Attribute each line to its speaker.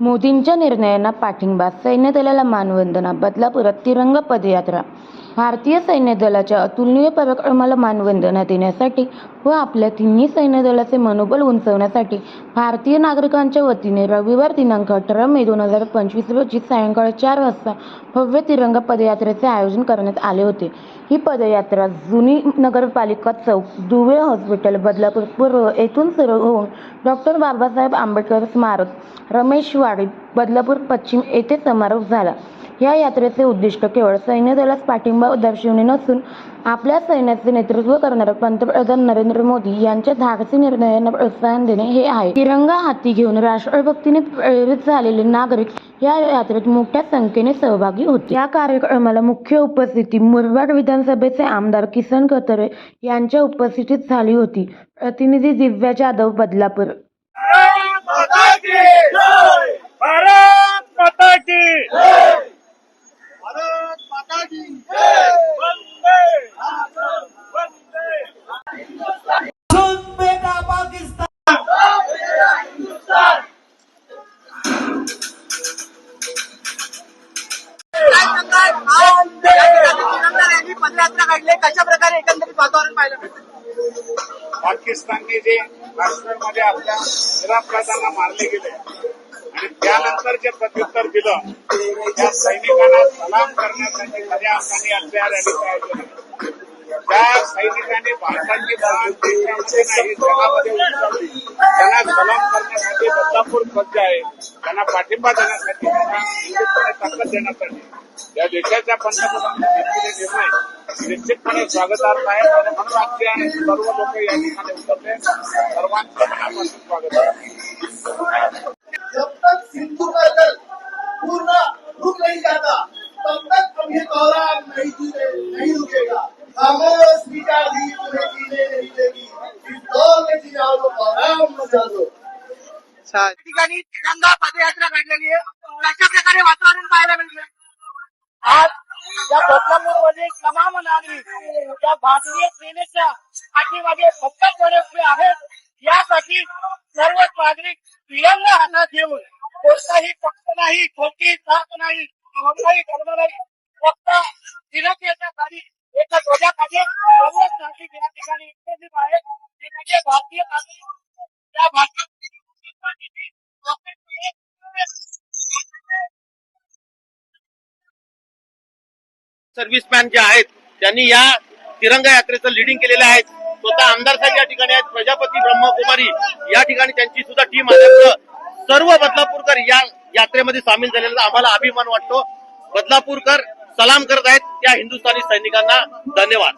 Speaker 1: मोदींच्या निर्णयांना पाठिंबा सैन्यदलाला मानवंदना बदलापुरात तिरंगा पदयात्रा. भारतीय सैन्य दलाच्या अतुलनीय पराक्रमाला मानवंदना देण्यासाठी व आपल्या तिन्ही सैन्य दलाचे मनोबल उंचावण्यासाठी भारतीय नागरिकांच्या वतीने रविवार दिनांक अठरा मे दोन हजार पंचवीस रोजी सायंकाळी चार वाजता भव्य तिरंगा पदयात्रेचे आयोजन करण्यात आले होते. ही पदयात्रा जुनी नगरपालिका चौक दुवे हॉस्पिटल बदलापूर पूर्व येथून सुरू होऊन डॉक्टर बाबासाहेब आंबेडकर स्मारक रमेशवाडी बदलापूर पश्चिम येथे समारोप झाला. या यात्रेचे उद्दिष्ट केवळ सैन्य दलास पाठिंबा दर्शवणे नसून आपल्या सैन्याचे नेतृत्व करणारे पंतप्रधान नरेंद्र मोदी यांच्या धाडसी निर्णयांना प्रोत्साहन देणे हे आहे. तिरंगा हाती घेऊन राष्ट्रभक्तीने प्रेरित झालेले नागरिक या यात्रेत मोठ्या संख्येने सहभागी होते. या कार्यक्रमाला मुख्य उपस्थिती मुरबाड विधानसभेचे आमदार किसन कतरे यांच्या उपस्थितीत झाली होती. प्रतिनिधी दिव्या जाधव बदलापूर.
Speaker 2: पदयात्रा काढली कशा प्रकारे एकंदरीत वातावरण पाहायला मिळतं
Speaker 3: पाकिस्तानने जे काश्मीरमध्ये आपल्या निरापराधांना मारले गेले आणि त्यानंतर जे प्रत्युत्तर दिलं त्या सैनिकांना सलाम करण्यासाठी खऱ्या अर्थाने आज रॅलीचं आयोजन त्या सैनिकांनी भारताची मान देशामध्ये नाही जगामध्ये उंचावली त्यांना सलाम करण्यासाठी बदलापूर सज्ज आहे. त्यांना पाठिंबा देण्यासाठी त्यांना निश्चितपणे ताकद देण्यासाठी. या देशाच्या पंतप्रधानांनी घेतलेले निर्णय निश्चितपणे स्वागतार्ह आहे. आणि म्हणून आजचे सर्व लोक या ठिकाणी उतरले. सर्वांचं मनापासून स्वागत आहे.
Speaker 4: जब तक सिंधु का जल पूर्ण रुक नहीं जाता. तब तक हम ये दौरान नहीं जीने
Speaker 2: ठिकाणी तिरंगा पदयात्रा काढलेली आहे. कशा प्रकारे वातावरण पाहायला मिळतं आज या बदलापूरमध्ये तमाम नागरिक या भारतीय सेनेच्या पाठीमागे भक्कमपणे उभे आहेत यासाठी सर्व नागरिक तिरंगा हातात घेऊन कोणताही पक्ष नाही खोटी जात नाही कोणताही धर्म नाही फक्त तिरंग्याच्या खाली एका ध्वजाखाली सर्वच नागरिक या ठिकाणी उपस्थित आहेत. ते म्हणजे भारतीय नागरिक त्या भारतात
Speaker 5: सर्व्हिसमॅन जे आहेत त्यांनी या तिरंगा यात्रेचं लिडिंग केलेलं आहे. स्वतः आमदार साहेब या ठिकाणी आहेत प्रजापती ब्रह्मकुमारी या ठिकाणी त्यांची सुद्धा टीम आल्यामुळं सर्व बदलापूरकर या यात्रेमध्ये सामील झालेला आम्हाला अभिमान वाटतो. बदलापूरकर सलाम करत आहेत. त्या हिंदुस्थानी सैनिकांना धन्यवाद.